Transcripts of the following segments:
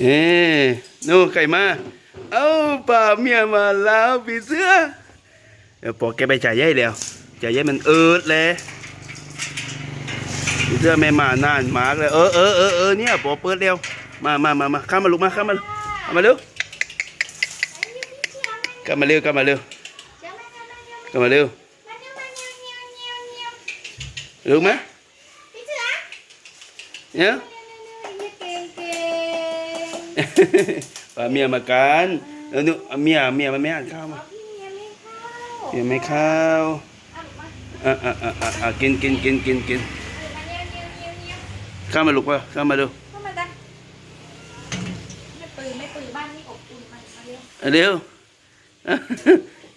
เอ๊นู่ไก่มา เอ้าป่าเมียมาแล้วผีเสื้อเดี๋ยวปอกแกไปจ่ายยัยแล้วจ่ายยัยมันเอิดเลยผีเสื้อไม่มานานมากเลยเออเออเออเออเนี่ยปอเปิดเร็วมามามามาข้ามาลุกมาข้ามาข้ามาเร็วข้ามาเร็วข้ามาเร็วเข้ามาเร็วลุกไหมเนี่ย ป่าเมียมากันเออนู่นเมียเมียมันไม่อ่านข้าวมาเมียไม่ข้าวอะอะอะอะอะกินกินกินกินกินข้าวมาลุกป่ะข้าวมาดูเข้ามาจ้ะไม่ปืนไม่ปืนบ้านนี่อบอุ่นมามาเร็วเอาเร็ว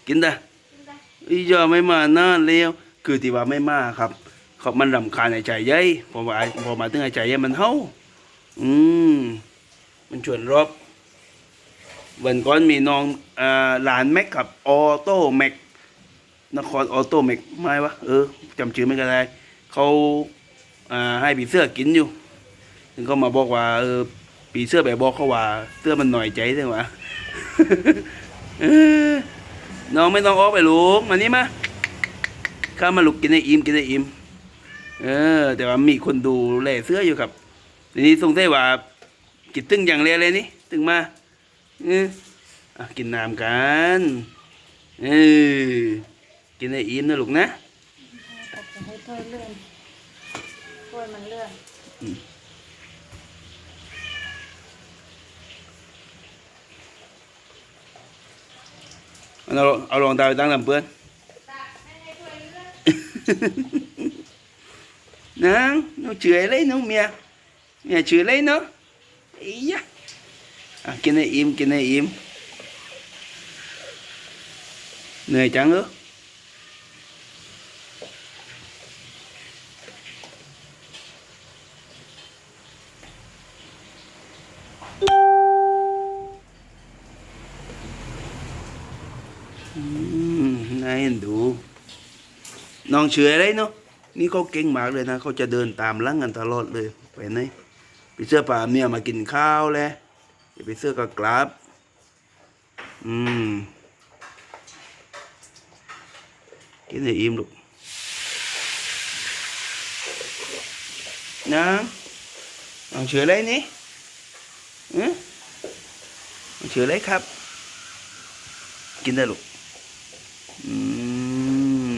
กินได้กินจ้ะอีจอไม่มานานเร็วคือที่ว่าไม่มาครับเขามันรำคาญในใจเยัยพอมาพอมาถึงในใจเยัยมันเฮาอืม มันชวนรบวันก่อนมีน้องอหลานแม็กกับออโต้แม็กนครออโต้แม็กไม่วะเออจำชื่อไม่ได้เขาอ่าให้ผีเสื้อกินอยู่ถึงเขามาบอกว่าเออผีเสื้อแบบบอกเขาว่า เสื้อมันหน่อยใจใช่ไหมน้องไม่ต้องออกไปลูกมานี่มาข้ามาลูกกินให้อิ่มกินให้อิ่มเออ แต่ว่ามีคนดูแลเสื้ออยู่ครับทีนี้สงสัยว่า กินตึงอย่างเรียเลยนี่ตึงมาเอออะกินน้ำกันเออกินให้อิ่มนะลูกนะตัดจะให้ถ้วยเลื่อนถ้วยมันเลื่อนเอาเอารองเท้าไปตั้งลำเพื่อนนางน้องเฉยเลยน้องเมียเมียเฉยเลยเนาะ อียะอะกินให้อิ่มกินให้อิ่มเหนื่อยจังเหรออืมนายเห็นดูน้องเฉยเลยเนาะนี่เขาเก่งมากเลยนะ เขาจะเดินตามหลังกันตลอดเลยไปไหน ไปเสื้อป่าเมียมากินข้าวแล้วอย่าไปเสื้อก็กลับ อืม กินให้อิ่มลูกนะน้องเฉยเลยนี่อือน้องเฉยเลยครับ กินได้ลูก อืม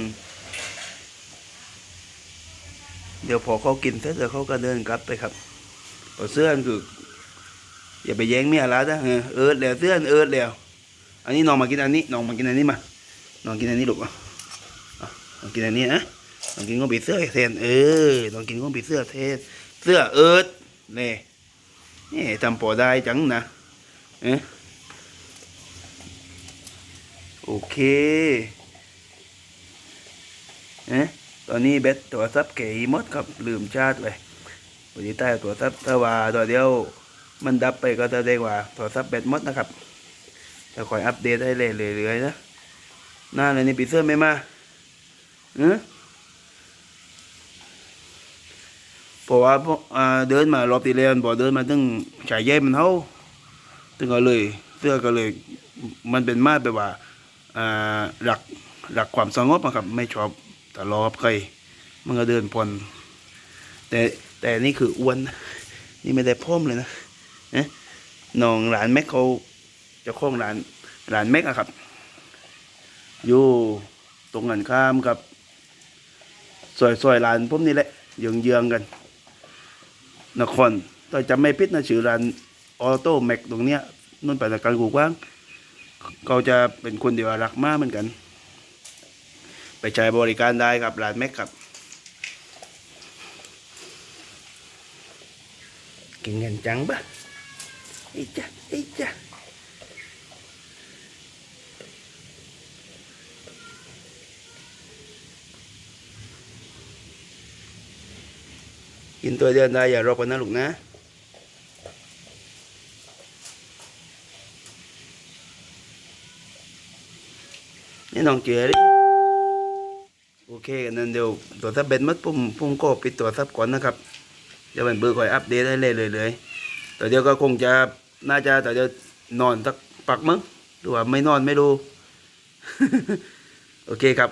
เดี๋ยวพอเขากินเสร็จแล้วเขาก็เดินกลับไปครับ พอเสื้อนคืออย่าไปแย่งเมียล้วนะเออเอิดแล้วเสื้อนเอิดแล้ว อันนี้น้องมากินอันนี้น้องมากินอันนี้มาน้องกินอันนี้ลูกอะน้องกินอันนี้นะน้องกินก้องปีเสื้อแทนเออน้องกินก้องปีเสื้อแทนเสื้อเอิดนี่ยนี่ทำพอได้จังนะเอะโอเคเอ๊ะตอนนี้เบ็ดตัวซับเก๋มดครับลืมชาร์จไป วันนี้ใต้ตัวซับถ้าว่าตัวเดียวมันดับไปก็จะได้ว่าตัวซับเบ็ดมดนะครับจะคอยอัปเดตให้เรื่อยๆนะหน้าเลยนี่ปีเสื้อไม่มาเออเพราะว่าพวกอ่าเดินมารอบที่แล้วพอเดินมาตึงฉายแย่มันเท่าตึงก็เลยเสื้อก็เลย มันเป็นมาแบบว่าอ่าหลักหลักความสงบอะครับ ไม่ชอบทะเลาะกับใครมันก็เดินพลแต่ แต่นี่คืออ้วนนะนี่ไม่ได้พ่มเลยนะนะน้องหลานแม็กเขาจะคล้องหลานหลานแม็กอะครับ อยู่ตรงกันข้ามกับซอยซอยหลานผมนี่แหละเยืองเยืองๆกัน นครถ้าจำไม่ผิดนะชื่อร้านออโต้แม็กตรงเนี้ยนู่นไปจากการกูกว้างเขาจะเป็นคนเดียวรักมากเหมือนกัน ไปใช้บริการได้ครับร้านแม็กครับ กินเงินจังปะไอ้จ้ะไอ้จ้ะกินตัวเดียวได้อย่ารบกันนะลูกนะนี่น้องเจ๋อดโอเคกันนั้นเดี๋ยวตัวซับเบ็ดมัดปุ่มปุ่มก็ปิดตัวซับก่อนนะครับ เดี๋ยวเป็นเบอร์คอยอัปเดตให้เรื่ยเลยแต่เดี๋ยวก็คงจะน่าจะแต่เดี๋ยวนอนสักปักมั้งหรือว่าไม่นอนไม่รู้ โอเคครับ